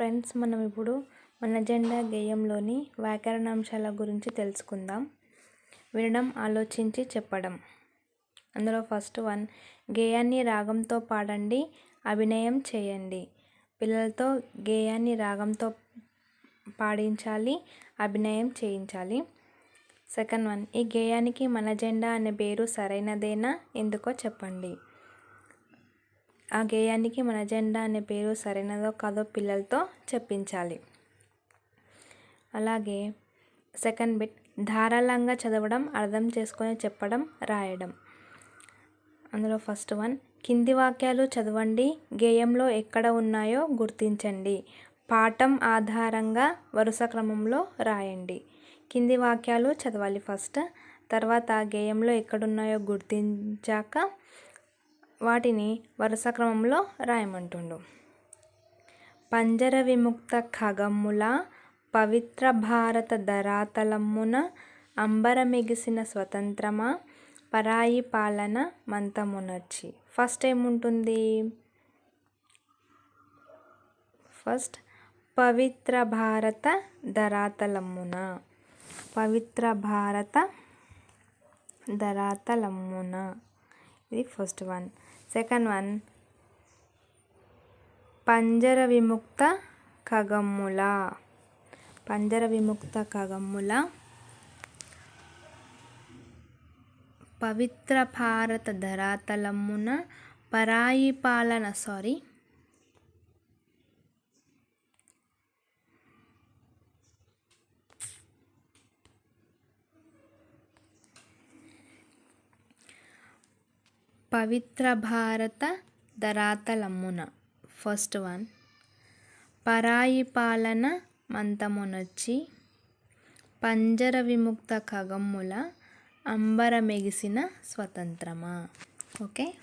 Friends మనం ఇప్పుడు మన జెండా గేయంలోని వ్యాకరణాంశాల గురించి తెలుసుకుందాం. వినడం ఆలోచించి చెప్పడం. అందులో ఫస్ట్ వన్ గేయాన్ని రాగంతో పాడండి అభినయం చేయండి. పిల్లలతో గేయాన్ని రాగంతో పాడించాలి అభినయం చేయించాలి. సెకండ్ వన్ ఈ గేయానికి మన జెండా అనే పేరు సరైనదేనా? ఎందుకో చెప్పండి. ఆ గేయానికి మన జెండా అనే పేరు సరైనదో కాదో పిల్లలతో చెప్పించాలి. అలాగే సెకండ్ బిట్ ధారాళంగా చదవడం అర్థం చేసుకొని చెప్పడం రాయడం. అందులో ఫస్ట్ వన్ కింది వాక్యాలు చదవండి గేయంలో ఎక్కడ ఉన్నాయో గుర్తించండి పాఠం ఆధారంగా వరుస క్రమంలో రాయండి. కింది వాక్యాలు చదవాలి ఫస్ట్ తర్వాత గేయంలో ఎక్కడున్నాయో గుర్తించాక వాటిని వరుస క్రమంలో రాయమంటుండు. పంజర విముక్త ఖగమ్ముల పవిత్ర భారత ధరాతలమ్మున అంబరమెగిసిన స్వతంత్రమా? పరాయి పాలన మంతమునర్చి ఫస్ట్ ఏముంటుంది? ఫస్ట్ పవిత్ర భారత ధరాతలమ్మున పవిత్ర భారత ధరాతలమ్మున ఇది ఫస్ట్ వన్. సెకండ్ వన్ పంజర విముక్త ఖగమ్ముల పంజర విముక్త ఖగమ్ముల పవిత్ర భారత ధరాతలమ్మున పరాయి పాలన సారీ పవిత్ర భారత ధరాతలమ్మున ఫస్ట్ వన్. పరాయి పాలన మంతమునొచ్చి పంజర విముక్త ఖగమ్ముల అంబరమెగిసిన స్వతంత్రమా? ఓకే.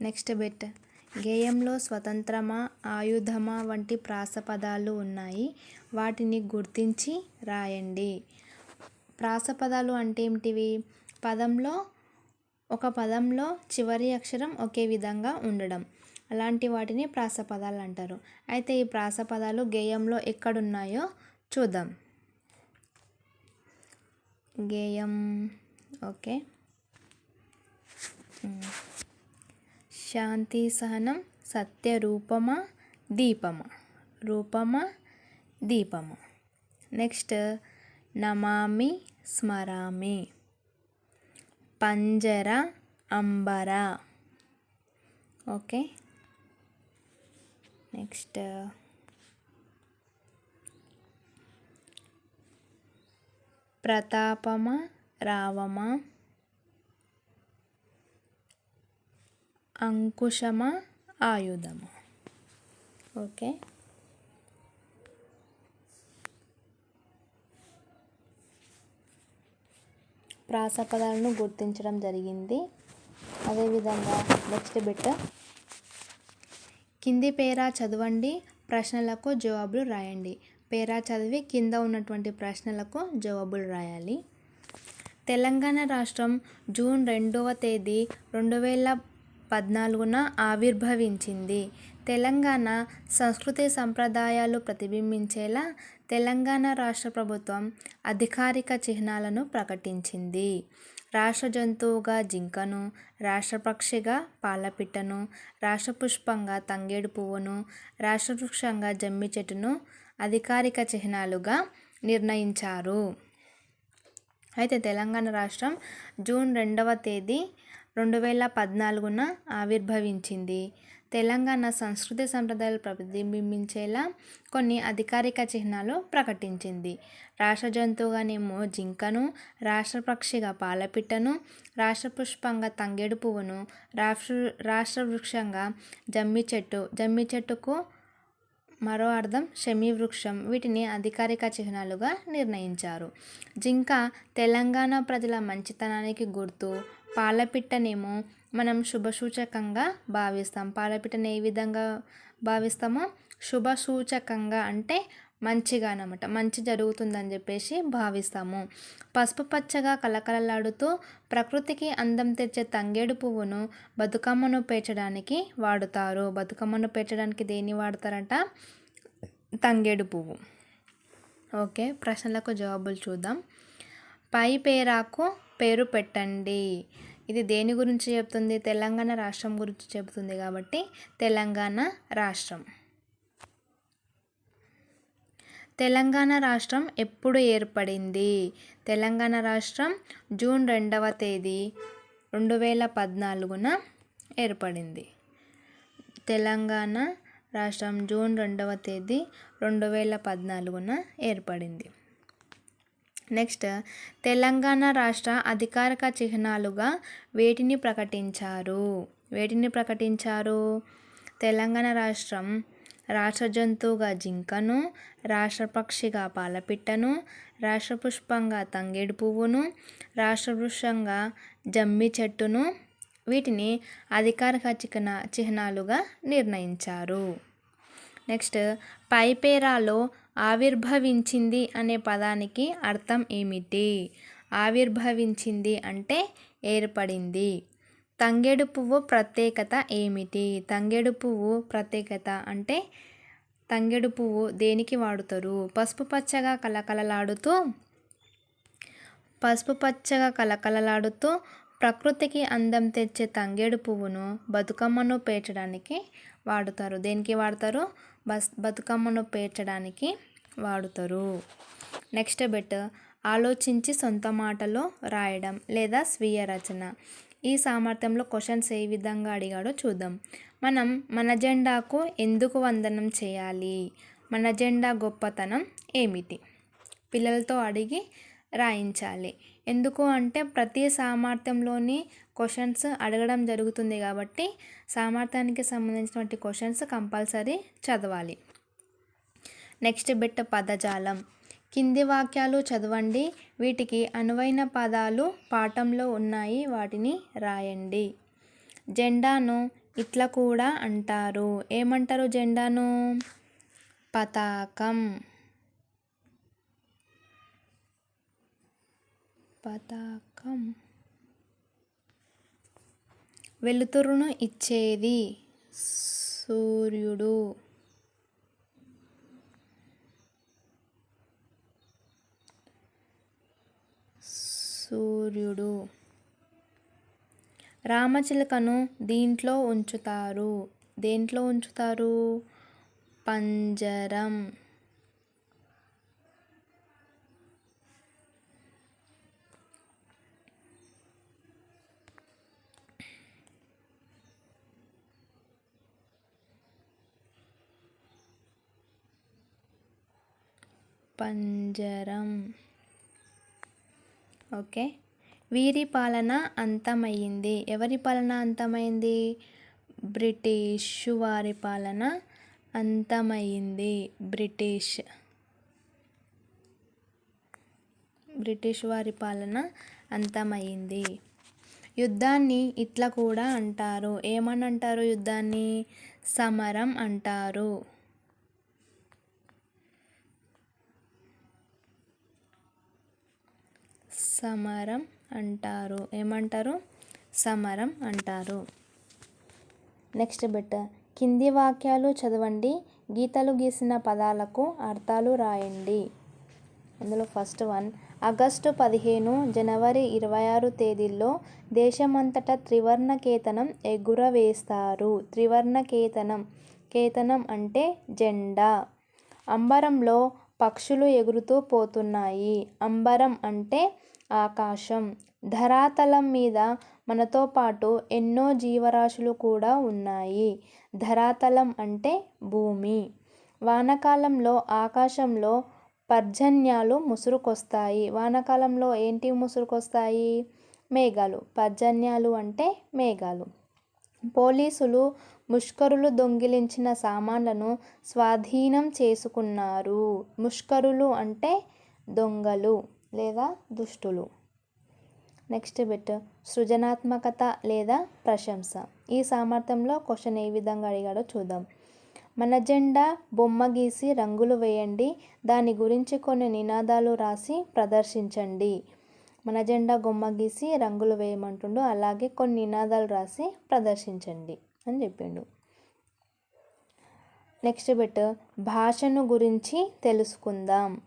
Next bit. గేయంలో స్వతంత్రమా ఆయుధమా వంటి ప్రాసపదాలు ఉన్నాయి. వాటిని గుర్తించి రాయండి. ప్రాసపదాలు అంటే ఏమిటివి? పదంలో ఒక పదంలో చివరి అక్షరం ఒకే విధంగా ఉండడం. అలాంటి వాటిని ప్రాసపదాలు అంటారు. అయితే ఈ ప్రాసపదాలు గేయంలో ఎక్కడున్నాయో చూద్దాం. గేయం ఓకే. శాంతి సహనం సత్య రూపమా దీపమా? రూపమా దీపము. నెక్స్ట్ నమామి స్మరామి. పంజర అంబర. ఓకే. నెక్స్ట్ ప్రతాపమా రావమ. అంకుశమా ఆయుధము. ఓకే. ప్రాసపదాలను గుర్తించడం జరిగింది. అదేవిధంగా నెక్స్ట్ బిట్. కింది పేరా చదవండి ప్రశ్నలకు జవాబులు రాయండి. పేరా చదివి కింద ఉన్నటువంటి ప్రశ్నలకు జవాబులు రాయాలి. తెలంగాణ రాష్ట్రం జూన్ రెండవ తేదీ రెండు వేల పద్నాలుగున ఆవిర్భవించింది. తెలంగాణ సంస్కృతి సంప్రదాయాలు ప్రతిబింబించేలా తెలంగాణ రాష్ట్ర ప్రభుత్వం అధికారిక చిహ్నాలను ప్రకటించింది. రాష్ట్ర జంతువుగా జింకను రాష్ట్ర పక్షిగా పాలపిట్టను రాష్ట్ర పుష్పంగా తంగేడు పువ్వును రాష్ట్ర వృక్షంగా జమ్మి చెట్టును అధికారిక చిహ్నాలుగా నిర్ణయించారు. అయితే తెలంగాణ రాష్ట్రం జూన్ రెండవ తేదీ రెండు వేల పద్నాలుగున ఆవిర్భవించింది. తెలంగాణ సంస్కృతి సంప్రదాయాలు ప్రతిబింబించేలా కొన్ని అధికారిక చిహ్నాలు ప్రకటించింది. రాష్ట్ర జంతువుగానేమో జింకను రాష్ట్ర పక్షిగా పాలపిట్టను రాష్ట్ర పుష్పంగా తంగేడు పువ్వును రాష్ట్ర రాష్ట్ర వృక్షంగా జమ్మి చెట్టు జమ్మి చెట్టుకు మరో అర్థం షమి వృక్షం వీటిని అధికారిక చిహ్నాలుగా నిర్ణయించారు. జింక తెలంగాణ ప్రజల మంచితనానికి గుర్తు పాలపిట్టనేమో మనం శుభసూచకంగా భావిస్తాం. పాలపిట్టని ఏ విధంగా భావిస్తామో శుభసూచకంగా అంటే మంచిగా అనమాట మంచి జరుగుతుందని చెప్పేసి భావిస్తాము. పసుపు పచ్చగా కలకలలాడుతూ ప్రకృతికి అందం తెచ్చే తంగేడు పువ్వును బతుకమ్మను పేర్చడానికి వాడుతారు. బతుకమ్మను పేర్చడానికి దేన్ని వాడతారంట? తంగేడు పువ్వు. ఓకే ప్రశ్నలకు జవాబులు చూద్దాం. పై పేరాకు పేరు పెట్టండి. ఇది దేని గురించి చెప్తుంది? తెలంగాణ రాష్ట్రం గురించి చెబుతుంది కాబట్టి తెలంగాణ రాష్ట్రం. తెలంగాణ రాష్ట్రం ఎప్పుడు ఏర్పడింది? తెలంగాణ రాష్ట్రం జూన్ రెండవ తేదీ రెండు వేల పద్నాలుగున ఏర్పడింది. తెలంగాణ రాష్ట్రం జూన్ రెండవ తేదీ రెండు వేల పద్నాలుగున ఏర్పడింది. నెక్స్ట్ తెలంగాణ రాష్ట్ర అధికారిక చిహ్నాలుగా వేటిని ప్రకటించారు? వేటిని ప్రకటించారు? తెలంగాణ రాష్ట్రం రాష్ట్ర జంతువుగా జింకను రాష్ట్ర పక్షిగా పాలపిట్టను రాష్ట్ర పుష్పంగా తంగేడు పువ్వును రాష్ట్ర వృక్షంగా జమ్మి చెట్టును వీటిని అధికారిక చిహ్న చిహ్నాలుగా నిర్ణయించారు. నెక్స్ట్ పైపేరాలో ఆవిర్భవించింది అనే పదానికి అర్థం ఏమిటి? ఆవిర్భవించింది అంటే ఏర్పడింది. తంగేడు పువ్వు ప్రత్యేకత ఏమిటి? తంగేడు పువ్వు ప్రత్యేకత అంటే తంగేడు పువ్వు దేనికి వాడుతారు? పసుపు పచ్చగా కలకలలాడుతూ పసుపు పచ్చగా కలకలలాడుతూ ప్రకృతికి అందం తెచ్చే తంగేడు పువ్వును బతుకమ్మను పేర్చడానికి వాడుతారు. దేనికి వాడతారు? బస్ బతుకమ్మను పేర్చడానికి వాడుతారు. నెక్స్ట్ బెట్ ఆలోచించి సొంత మాటలో రాయడం లేదా స్వీయ రచన. ఈ సామర్థ్యంలో క్వశ్చన్స్ ఏ విధంగా అడిగాడో చూద్దాం. మనం మన జెండాకు ఎందుకు వందనం చేయాలి? మన జెండా గొప్పతనం ఏమిటి? పిల్లలతో అడిగి రాయించాలి. ఎందుకు అంటే ప్రతి సామర్థ్యంలోని క్వశ్చన్స్ అడగడం జరుగుతుంది కాబట్టి సామర్థ్యానికి సంబంధించినటువంటి క్వశ్చన్స్ కంపల్సరీ చదవాలి. నెక్స్ట్ బిట్ పదజాలం. కింది వాక్యాలు చదవండి. వీటికి అనువైన పదాలు పాఠంలో ఉన్నాయి. వాటిని రాయండి. జెండాను ఇట్లా కూడా అంటారు. ఏమంటారు జెండాను? పతాకం. పతాకం. వెలుతురును ఇచ్చేది సూర్యుడు. సూర్యుడు. రామచిలుకను దీంట్లో ఉంచుతారు. దేంట్లో ఉంచుతారు? పంజరం. పంజరం. ఓకే. వీరి పాలన అంతమయ్యింది. ఎవరి పాలన అంతమైంది బ్రిటిష్ వారి పాలన అంతమయ్యింది. బ్రిటిష్. బ్రిటిష్ వారి పాలన అంతమయ్యింది. యుద్ధాన్ని ఇట్లా కూడా అంటారు. ఏమని అంటారు యుద్ధాన్ని? సమరం అంటారు. సమరం అంటారు. ఏమంటారు? సమరం అంటారు. Next bit. కింది వాక్యాలు చదవండి. గీతలు గీసిన పదాలకు అర్థాలు రాయండి. అందులో ఫస్ట్ వన్ ఆగస్టు పదిహేను జనవరి ఇరవై ఆరు తేదీల్లో దేశమంతటా త్రివర్ణ కేతనం ఎగురవేస్తారు. త్రివర్ణ కేతనం కేతనం అంటే జెండా. అంబరంలో పక్షులు ఎగురుతూ పోతున్నాయి. అంబరం అంటే ఆకాశం. ధరాతలం మీద మనతో పాటు ఎన్నో జీవరాశులు కూడా ఉన్నాయి. ధరాతలం అంటే భూమి. వానాకాలంలో ఆకాశంలో పర్జన్యాలు ముసురుకొస్తాయి. వానాకాలంలో ఏంటి ముసురుకొస్తాయి? మేఘాలు. పర్జన్యాలు అంటే మేఘాలు. పోలీసులు ముష్కరులు దొంగిలించిన సామాన్లను స్వాధీనం చేసుకున్నారు. ముష్కరులు అంటే దొంగలు. లేదా దుష్టులు. Next bit. సృజనాత్మకత లేదా ప్రశంస. ఈ సామర్థ్యంలో క్వశ్చన్ ఏ విధంగా అడిగాడో చూద్దాం. మన జెండా బొమ్మ గీసి రంగులు వేయండి. దాని గురించి కొన్ని నినాదాలు రాసి ప్రదర్శించండి. మన జెండా బొమ్మ గీసి రంగులు వేయమంటుండు. అలాగే కొన్ని నినాదాలు రాసి ప్రదర్శించండి అని చెప్పిండు. Next bit. భాషను గురించి తెలుసుకుందాం.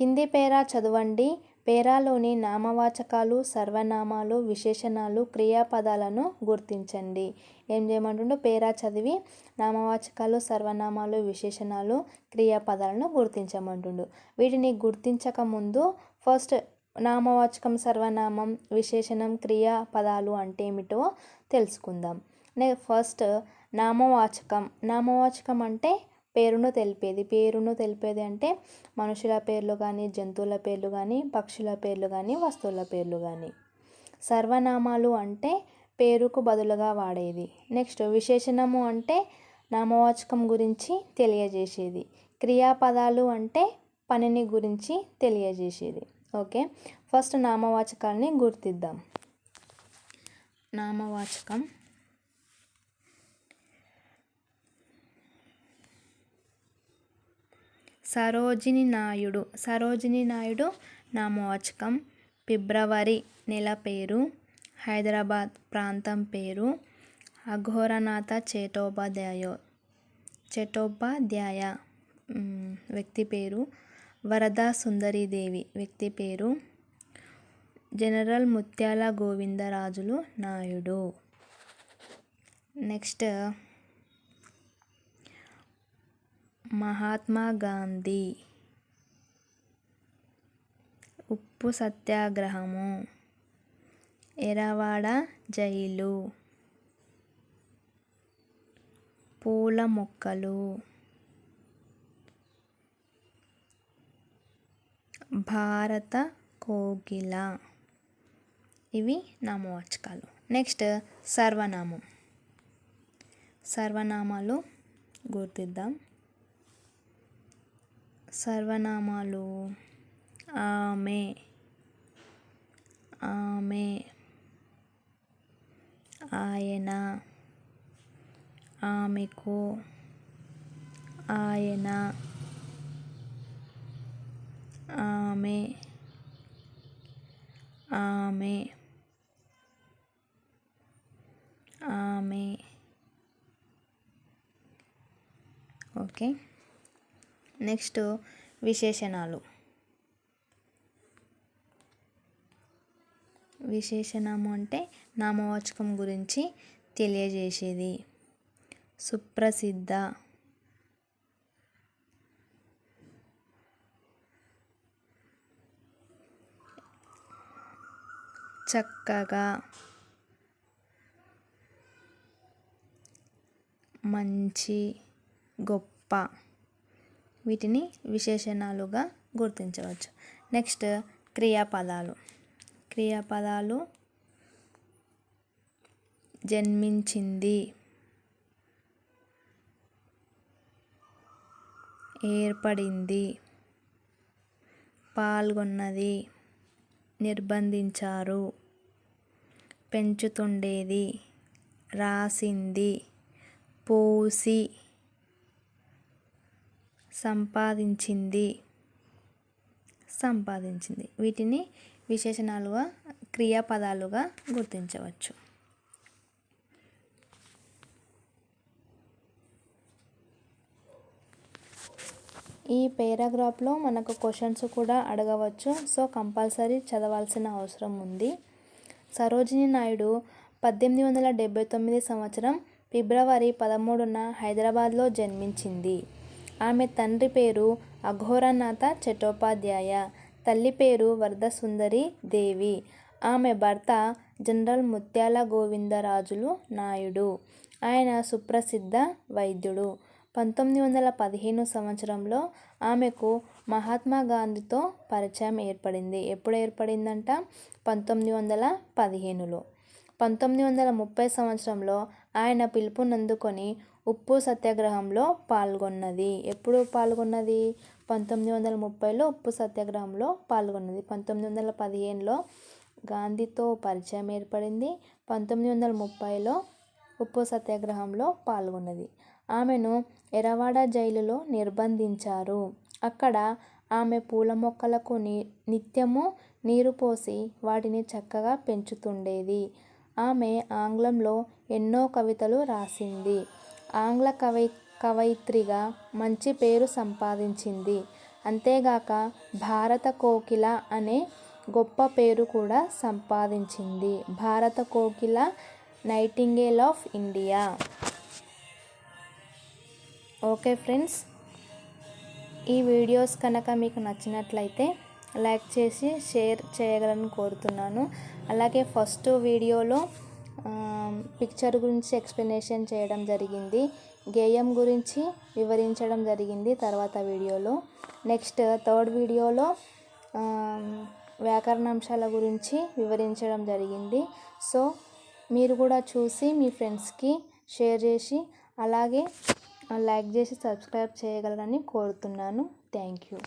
కింది పేరా చదవండి. పేరాలోని నామవాచకాలు సర్వనామాలు విశేషణాలు క్రియాపదాలను గుర్తించండి. ఏం చేయమంటుండో? పేరా చదివి నామవాచకాలు సర్వనామాలు విశేషణాలు క్రియాపదాలను గుర్తించమంటుండు. వీటిని గుర్తించక ముందు ఫస్ట్ నామవాచకం సర్వనామం విశేషణం క్రియాపదాలు అంటే ఏమిటో తెలుసుకుందాం. నే ఫస్ట్ నామవాచకం. నామవాచకం అంటే పేరును తెలిపేది. పేరును తెలిపేది అంటే మనుషుల పేర్లు కానీ జంతువుల పేర్లు కానీ పక్షుల పేర్లు కానీ వస్తువుల పేర్లు కానీ సర్వనామాలు అంటే పేరుకు బదులుగా వాడేది. నెక్స్ట్ విశేషణము అంటే నామవాచకం గురించి తెలియజేసేది. క్రియాపదాలు అంటే పనిని గురించి తెలియజేసేది. ఓకే? ఫస్ట్ నామవాచకాల్ని గుర్తిద్దాం. నామవాచకం. సరోజిని నాయుడు. సరోజిని నాయుడు నామవాచకం. ఫిబ్రవరి నెల పేరు. హైదరాబాద్ ప్రాంతం పేరు. అఘోరనాథ చేటోపాధ్యాయ. చేటోపాధ్యాయ వ్యక్తి పేరు వరద సుందరీదేవి. వ్యక్తి పేరు జనరల్ ముత్యాల గోవిందరాజులు నాయుడు. నెక్స్ట్ మహాత్మా గాంధీ. ఉప్పు సత్యాగ్రహము. ఎరవాడ జైలు. పూల మొక్కలు. భారత కోకిల ఇవి నామవాచకాలు. నెక్స్ట్ సర్వనామం. సర్వనామాలు గుర్తిద్దాం. సర్వనామాలు. ఆమె. ఆమె. ఆయన. ఆమెకు. ఆయన. ఆమె. ఆమె. ఆమె. ఓకే. నెక్స్ట్ విశేషణాలు. విశేషణము అంటే నామవాచకం గురించి తెలియజేసేది. సుప్రసిద్ధ. చక్కగా. మంచి గొప్ప. వీటిని విశేషణాలుగా గుర్తించవచ్చు. నెక్స్ట్ క్రియాపదాలు. క్రియాపదాలు జన్మించింది. ఏర్పడింది. పాల్గొన్నది. నిర్బంధించారు. పెంచుతుండేది. రాసింది. పోసి సంపాదించింది. సంపాదించింది. వీటిని విశేషణాలుగా క్రియాపదాలుగా గుర్తించవచ్చు. ఈ పేరాగ్రాఫ్లో మనకు క్వశ్చన్స్ కూడా అడగవచ్చు. సో కంపల్సరీ చదవాల్సిన అవసరం ఉంది. సరోజిని నాయుడు పద్దెనిమిది వందల డెబ్బై తొమ్మిది సంవత్సరం ఫిబ్రవరి పదమూడున హైదరాబాద్లో జన్మించింది. ఆమె తండ్రి పేరు అఘోరనాథ చట్టోపాధ్యాయ తల్లి పేరు వరదసుందరి దేవి. ఆమె భర్త జనరల్ ముత్యాల గోవిందరాజులు నాయుడు. ఆయన సుప్రసిద్ధ వైద్యుడు. పంతొమ్మిది వందల పదిహేను సంవత్సరంలో ఆమెకు మహాత్మా గాంధీతో పరిచయం ఏర్పడింది. ఎప్పుడు ఏర్పడిందంట? పంతొమ్మిది వందల పదిహేనులో. పంతొమ్మిది వందల ముప్పై సంవత్సరంలో ఆయన పిలుపునందుకొని ఉప్పు సత్యాగ్రహంలో పాల్గొన్నది ఎప్పుడు పాల్గొన్నది పంతొమ్మిది వందల ముప్పైలో ఉప్పు సత్యాగ్రహంలో పాల్గొన్నది పంతొమ్మిది వందల పదిహేనులో గాంధీతో పరిచయం ఏర్పడింది పంతొమ్మిది వందల ముప్పైలో ఉప్పు సత్యాగ్రహంలో పాల్గొన్నది ఆమెను ఎరవాడ జైలులో నిర్బంధించారు. అక్కడ ఆమె పూల మొక్కలకు ని నిత్యము నీరు పోసి వాటిని చక్కగా పెంచుతుండేది. ఆమె ఆంగ్లంలో ఎన్నో కవితలు రాసింది. ఆంగ్ల కవై కవయిత్రిగా మంచి పేరు సంపాదించింది. అంతేగాక భారత కోకిల అనే గొప్ప పేరు కూడా సంపాదించింది. భారత కోకిల nightingale of India. Okay friends ఈ వీడియోస్ కనుక మీకు నచ్చినట్లయితే లైక్ చేసి షేర్ చేయగలని కోరుతున్నాను. అలాగే ఫస్ట్ వీడియోలో పిక్చర్ గురించి ఎక్స్ప్లెనేషన్ చేయడం జరిగింది. గేయం గురించి వివరించడం జరిగింది తర్వాత వీడియోలో. నెక్స్ట్ థర్డ్ వీడియోలో వ్యాకరణాంశాల గురించి వివరించడం జరిగింది. సో మీరు కూడా చూసి మీ ఫ్రెండ్స్కి షేర్ చేసి అలాగే లైక్ చేసి సబ్స్క్రైబ్ చేయగలరని కోరుతున్నాను. Thank you